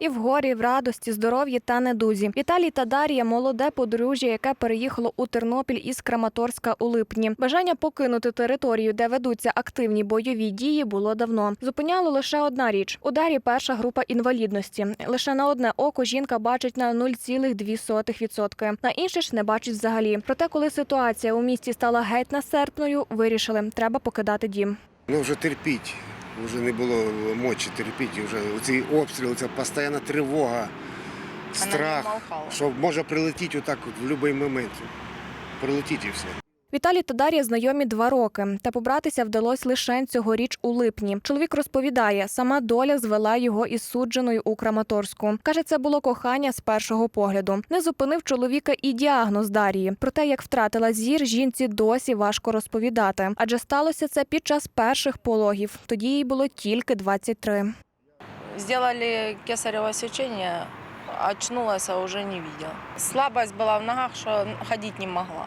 І в горі, в радості, здоров'ї та недузі. Віталій та Дар'я молоде подружжя, яке переїхало у Тернопіль із Краматорська у липні. Бажання покинути територію, де ведуться активні бойові дії, було давно. Зупиняло лише одна річ: у Дар'ї перша група інвалідності. Лише на одне око жінка бачить на 0,2%. На інше ж не бачить взагалі. Проте, коли ситуація у місті стала геть насерпною, вирішили, треба покидати дім. Ну вже терпіть. Вже не було мочі терпіти. Вже цей обстріл, ця постійна тривога, страх, що може прилетіти отак от в будь-який момент. Прилетіть і все. Віталій та Дар'я знайомі два роки, та побратися вдалося лише цьогоріч у липні. Чоловік розповідає, сама доля звела його із судженою у Краматорську. Каже, це було кохання з першого погляду. Не зупинив чоловіка і діагноз Дар'ї. Про те, як втратила зір, жінці досі важко розповідати, адже сталося це під час перших пологів. Тоді їй було тільки 23. Сделали кесарево сечение, очнулась, а уже не видела. Слабость была в ногах, что ходить не могла.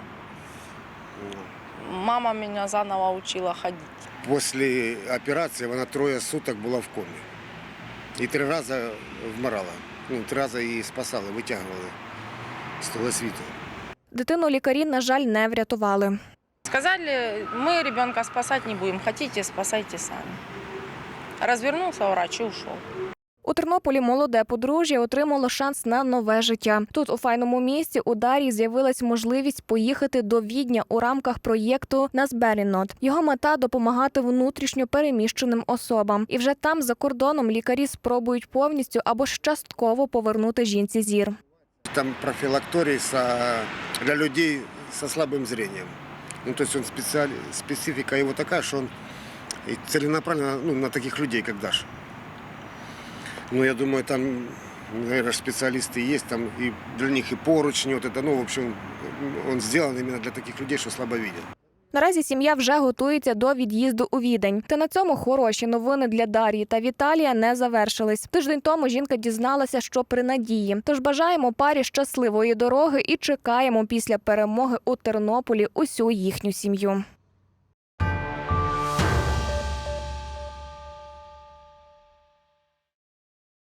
Мама меня заново учила ходить. Після операції вона троє суток була в комі. І три рази вмирала. Ну, три рази її спасали, витягували з того світу. Дитину лікарі, на жаль, не врятували. Сказали, мы ребенка спасать не будем, хотите, спасайте сами. Развернулся врач и ушел. У Тернополі молоде подружжя отримало шанс на нове життя. Тут, у файному місті, у Дар'ї з'явилась можливість поїхати до Відня у рамках проєкту Назберінот. Його мета допомагати внутрішньо переміщеним особам. І вже там, за кордоном, лікарі спробують повністю або частково повернути жінці зір. Там профилакторий для людей со слабым зрением. Ну, то есть он специаль... специфика его такая, что он ну, на таких людей, как Даша. Ну, я думаю, там, наверное, специалисты есть, там и для них и поручни, вот это, ну, в общем, он сделан именно для таких людей, что слабо видят. Наразі сім'я вже готується до від'їзду у відень. Та на цьому хороші новини для Дар'ї та Віталія не завершились. Тиждень тому жінка дізналася, що при надії. Тож бажаємо парі щасливої дороги і чекаємо після перемоги у Тернополі усю їхню сім'ю.